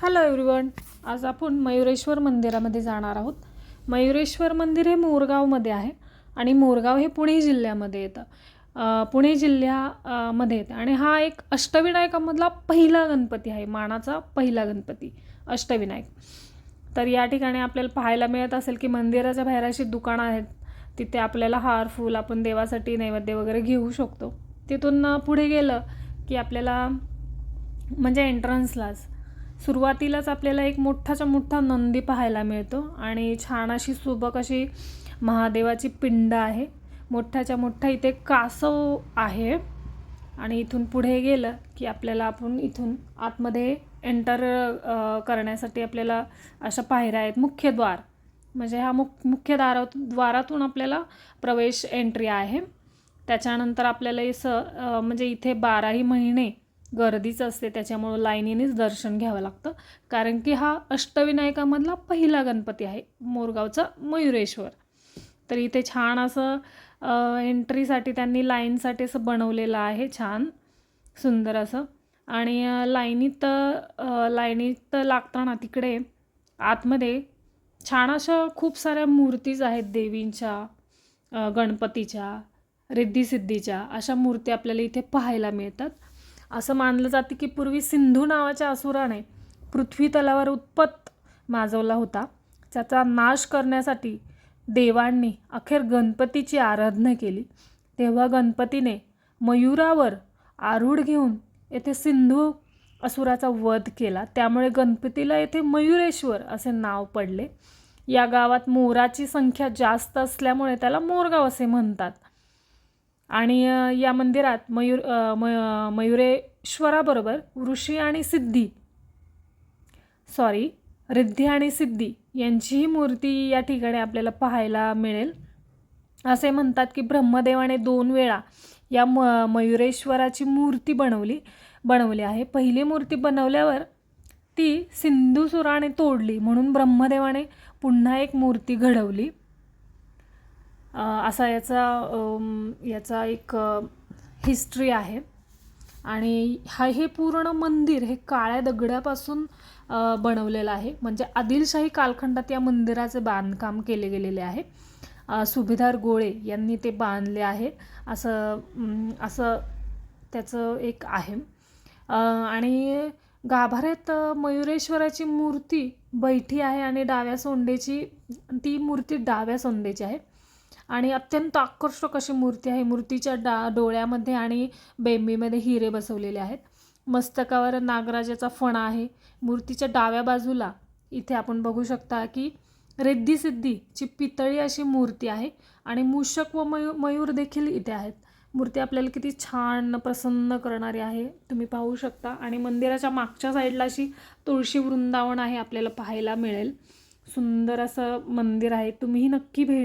Hello everyone आज आपण मयुरेश्वर मंदिरामध्ये जाणार आहोत. मयुरेश्वर मंदिर हे मोरगावमध्ये आहे आणि मोरगाव हे पुणे जिल्ह्यामध्ये येतं. पुणे जिल्ह्यामध्ये येतं. आणि हा एक अष्टविनायकामधला पहिला गणपती आहे. मानाचा पहिला गणपती अष्टविनायक. तर या ठिकाणी आपल्याला पाहायला मिळत असेल की मंदिराच्या बाहेर अशी दुकानं आहेत. तिथे आपल्याला हार फूल आपण देवासाठी नैवेद्य वगैरे घेऊ शकतो. तिथून पुढे गेलं की आपल्याला म्हणजे एंट्रन्सलाच सुरुवातीलाच आपल्याला एक मोठाच्या मोठा नंदी पाहायला मिळतो आणि छान अशी सुबक अशी महादेवाची पिंड आहे. मोठ्याच्या मोठा इथे कासव आहे. आणि इथून पुढे गेलं की आपल्याला आपण इथून आतमध्ये एंटर करण्यासाठी आपल्याला अशा पायऱ्या आहेत. मुख्य द्वार. म्हणजे हा मुख मुख्य दारा द्वारातून आपल्याला प्रवेश एंट्री आहे. त्याच्यानंतर आपल्याला असं म्हणजे इथे बाराही महिने गर्दीच असते त्याच्यामुळं लाईनीनेच दर्शन घ्यावं लागतं. कारण की हा अष्टविनायकामधला पहिला गणपती आहे मोरगावचा मयुरेश्वर. तर इथे छान असं एंट्रीसाठी त्यांनी लाईनसाठी असं बनवलेलं आहे छान सुंदर असं. आणि लाईनीत लाईनीत लागताना तिकडे आतमध्ये छान अशा खूप साऱ्या मूर्तीज आहेत देवींच्या गणपतीच्या रिद्धिसिद्धीच्या अशा मूर्ती आपल्याला इथे पाहायला मिळतात. असं मानलं जाते की पूर्वी सिंधू नावाच्या असुराने पृथ्वी तलावर उत्पत्त माजवला होता. त्याचा नाश करण्यासाठी देवांनी अखेर गणपतीची आराधना केली. तेव्हा गणपतीने मयुरावर आरूढ घेऊन येथे सिंधू असुराचा वध केला. त्यामुळे गणपतीला येथे मयुरेश्वर असे नाव पडले. या गावात मोराची संख्या जास्त असल्यामुळे त्याला मोरगाव असे म्हणतात. आणि या मंदिरात मयूर म मय मयुरेश्वराबरोबर ऋषी आणि सिद्धी सॉरी रिद्धी आणि सिद्धी यांचीही मूर्ती या ठिकाणी आपल्याला पाहायला मिळेल. असे म्हणतात की ब्रह्मदेवाने दोन वेळा या म मयुरेश्वराची मूर्ती बनवली बनवली आहे. पहिली मूर्ती बनवल्यावर ती सिंधुसुराने तोडली म्हणून ब्रह्मदेवाने पुन्हा एक मूर्ती घडवली. असा याचा याचा एक हिस्ट्री आहे. आणि हा हे पूर्ण मंदिर हे काळ्या दगडापासून बनवलेलं आहे. म्हणजे आदिलशाही कालखंडात या मंदिराचे बांधकाम केले गेलेले आहे. सुभेदार गोळे यांनी ते बांधले आहे. असं असं त्याचं एक आहे. आणि गाभाऱ्यात मयुरेश्वराची मूर्ती बैठी आहे आणि डाव्या सोंडेची ती मूर्ती डाव्या सोंडेची आहे. आणि अत्यंत आकर्षक अशी मूर्ती आहे. मूर्तीच्या डा डोळ्यामध्ये आणि बेंबीमध्ये हिरे बसवलेले आहेत. मस्तकावर नागराजाचा फणा आहे. मूर्तीच्या डाव्या बाजूला इथे आपण बघू शकता की रिद्धीसिद्धीची पितळी अशी मूर्ती आहे आणि मूषक व मयू मयूर देखील इथे आहेत. मूर्ती आपल्याला किती छान प्रसन्न करणारी आहे. तुम्ही पाहू शकता. आणि मंदिराच्या मागच्या साईडला अशी तुळशी वृंदावन आहे आपल्याला पाहायला मिळेल. सुंदर असं मंदिर आहे. तुम्हीही नक्की भेट